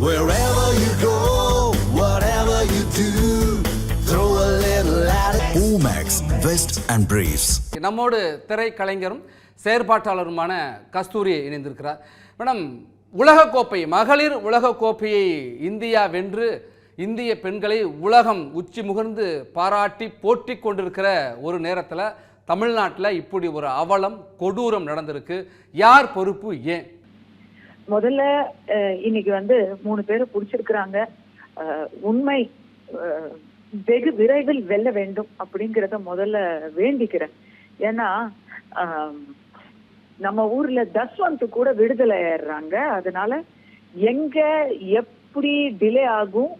Wherever you go, whatever you do, throw a little at it. Omax, Vest and Briefs. நம்மோடு திரைக்கலைஞரும் செயற்பாட்டாளருமான கஸ்தூரி இணைந்திருக்கிறார் madam உலகக்கோப்பை மகளிர் உலகக்கோப்பையை India வென்று இந்திய பெண்களை உலகம் உச்சி முகர்ந்து பாராட்டி போற்றி கொண்டிருக்கிற ஒரு நேரத்தில் தமிழ்நாட்டில் இப்படி ஒரு அவலம் கொடூரம் நடந்திருக்கு யார் பொறுப்பு ஏன் முதல்ல இன்னைக்கு வந்து மூணு பேரை பிடிச்சிருக்கிறாங்க. உண்மை வெகு விரைவில் வெல்ல வேண்டும் அப்படிங்கிறத முதல்ல வேண்டிக்கிறேன். ஏன்னா நம்ம ஊர்ல தஸ்வந்த் கூட விடுதலை ஆயிடுறாங்க. அதனால எங்க எப்படி டிலே ஆகும்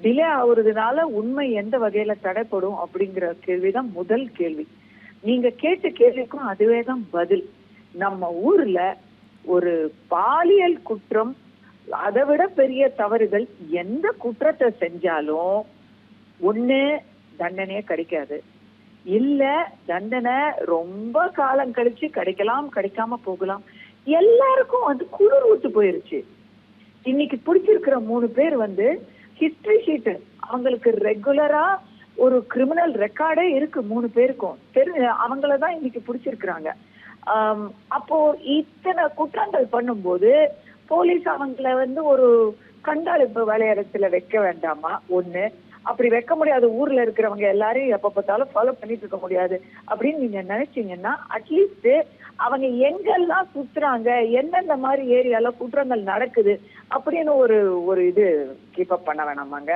டிலே ஆகுறதுனால உண்மை எந்த வகையில தடைப்படும் அப்படிங்கிற கேள்விதான் முதல் கேள்வி. நீங்க கேட்ட கேள்விக்கும் அதுவே தான் பதில். நம்ம ஊர்ல ஒரு பாலியல் குற்றம் அதை விட பெரிய தவறுகள் எந்த குற்றத்தை செஞ்சாலும் ஒண்ணு தண்டனையே கிடைக்காது. இல்ல தண்டனை ரொம்ப காலம் கழிச்சு கிடைக்கலாம் கிடைக்காம போகலாம். எல்லாருக்கும் வந்து குளிர் ஊத்து போயிருச்சு. இன்னைக்கு பிடிச்சிருக்கிற மூணு பேர் வந்து ஹிஸ்டரி ஷீட் அவங்களுக்கு ரெகுலரா ஒரு கிரிமினல் ரெக்கார்டே இருக்கு மூணு பேருக்கும். தெரி அவங்களதான் இன்னைக்கு பிடிச்சிருக்கிறாங்க. அப்போ இத்தனை குற்றங்கள் பண்ணும்போது போலீஸ் அவங்கள வந்து ஒரு கண்காணிப்பு வேலையிடத்துல வைக்க வேண்டாமா? ஒண்ணு. அப்படி வைக்க முடியாத ஊர்ல இருக்கிறவங்க எல்லாரையும் எப்ப பார்த்தாலும் ஃபாலோ பண்ணிட்டு இருக்க முடியாது. அப்படின்னு நீங்க நினைச்சீங்கன்னா அட்லீஸ்ட் அவங்க எங்கெல்லாம் சுத்துறாங்க எந்தெந்த மாதிரி ஏரியால குற்றங்கள் நடக்குது அப்படின்னு ஒரு ஒரு இது கீப் அப் பண்ண வேணாமாங்க.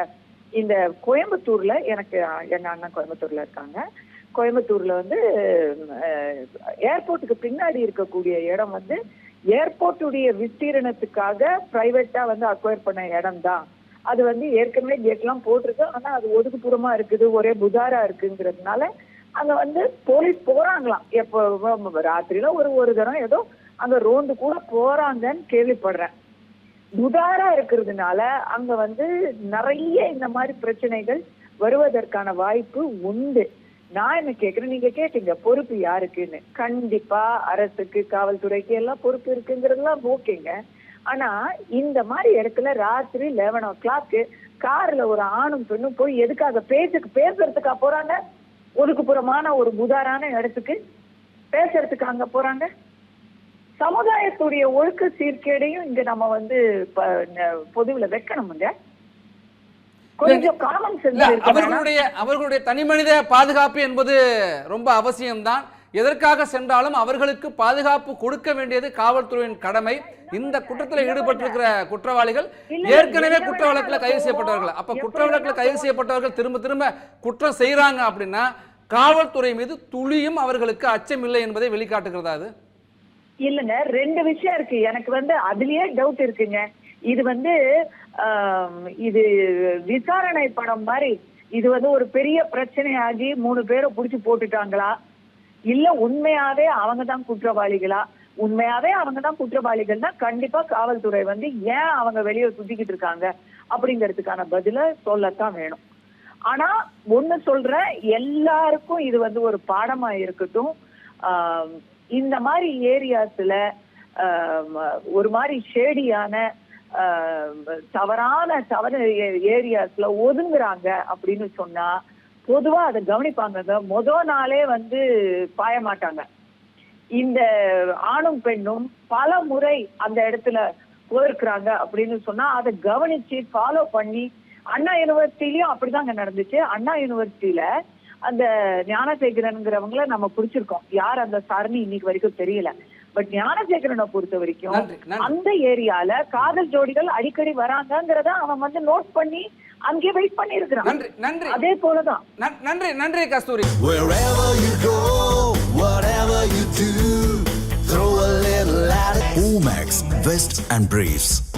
இந்த கோயம்புத்தூர்ல எனக்கு எங்க அண்ணன் கோயம்புத்தூர்ல இருக்காங்க. கோயம்புத்தூர்ல வந்து ஏர்போர்ட்டுக்கு பின்னாடி இருக்கக்கூடிய இடம் வந்து ஏர்போர்ட்டுடைய விஸ்தீரணத்துக்காக பிரைவேட்டா வந்து அக்வயர் பண்ண இடம் தான் அது வந்து ஏற்கனவே கேட்லாம் போட்டிருக்கு. ஆனா அது ஒதுக்குப்புறமா இருக்குது. ஒரே புதாரா இருக்குங்கிறதுனால அங்க வந்து போலீஸ் போறாங்களாம். எப்போ ராத்திரியில ஒரு ஒரு தரம் ஏதோ அங்க ரோந்து கூட போறாங்கன்னு கேள்விப்படுறேன். புதாரா இருக்கிறதுனால அங்க வந்து நிறைய இந்த மாதிரி பிரச்சனைகள் வருவதற்கான வாய்ப்பு உண்டு. நான் என்ன கேக்குறேன்? நீங்க கேட்டீங்க பொறுப்பு யாருக்குன்னு? கண்டிப்பா அரசுக்கு காவல்துறைக்கு எல்லாம் பொறுப்பு இருக்குங்கிறதுலாம் ஓகேங்க. ஆனா இந்த மாதிரி இடத்துல ராத்திரி லெவன் ஓ கிளாக்கு கார்ல ஒரு ஆணும் பெண்ணும் போய் எதுக்காக பேசுக்கு பேசுறதுக்கா போறாங்க? ஒதுக்குப்புறமான ஒரு புதாரான இடத்துக்கு பேசுறதுக்கு அங்க போறாங்க? சமுதாயத்துடைய ஒழுக்க சீர்கேடையும் இங்க நம்ம வந்து பொதுவில் ந- பொதுவுல வைக்கணுமுங்க. அவர்களுடைய அவர்களுடைய தனிமனித பாதுகாப்பு என்பது ரொம்ப அவசியம்தான். எதற்காக சென்றாலும் அவர்களுக்கு பாதுகாப்பு கொடுக்க வேண்டியது காவல்துறையின் கடமை. இந்த குற்றத்தில் ஈடுபட்டிருக்கிற குற்றவாளிகள் ஏற்கனவே குற்ற வழக்கில் கைது செய்யப்பட்டவர்கள். அப்ப குற்ற வழக்கில் கைது செய்யப்பட்டவர்கள் திரும்ப திரும்ப குற்றம் செய்யறாங்க அப்படின்னா காவல்துறை மீது துளியும் அவர்களுக்கு அச்சம் இல்லை என்பதை வெளிக்காட்டுகிறதா அது? இல்லங்க ரெண்டு விஷயம் இருக்கு. எனக்கு வந்து அதுலயே டவுட் இருக்குங்க. இது வந்து இது விசாரணை படம் மாதிரி இது வந்து ஒரு பெரிய பிரச்சனையாகி மூணு பேரை புடிச்சு போட்டுட்டாங்களா? இல்ல உண்மையாவே அவங்க தான் குற்றவாளிகளா? உண்மையாவே அவங்க தான் குற்றவாளிகள்னா கண்டிப்பா காவல்துறை வந்து ஏன் அவங்க வெளியே சுத்திக்கிட்டு இருக்காங்க? அப்படிங்கிறதுக்கான பதில சொல்லத்தான் வேணும். ஆனா ஒண்ணு சொல்றேன் எல்லாருக்கும் இது வந்து ஒரு பாடமா இருக்கட்டும். இந்த மாதிரி ஏரியாஸ்ல ஒரு மாதிரி ஷேடியான தவறான தவறு ஏரியாஸ்ல ஒதுங்குறாங்க அப்படின்னு சொன்னா பொதுவா அதை கவனிப்பாங்க முத நாளே வந்து பாய மாட்டாங்க இந்த ஆணும் பெண்ணும் பல முறை அந்த இடத்துல போயிருக்கிறாங்க அப்படின்னு சொன்னா அதை கவனிச்சு ஃபாலோ பண்ணி அண்ணா யூனிவர்சிட்டிலயும் அப்படிதாங்க நடந்துச்சு. அண்ணா யூனிவர்சிட்டியில அந்த ஞானசேகரன்ங்கிறவங்கள நம்ம பிடிச்சிருக்கோம். யார் அந்த சரணி இன்னைக்கு வரைக்கும் தெரியல. பட் ஞானசேகரனை பொறுத்த வரைக்கும். அந்த ஏரியால காதல் ஜோடிகள் அடிக்கடி வராங்கங்கிறத அவன் வந்து நோட் பண்ணி அங்கேயே வெயிட் பண்ணி இருக்கிறான் நன்றி நன்றி அதே போலதான் நன்- நன்றி நன்றி கஸ்தூரி. Omax, Vest and Briefs.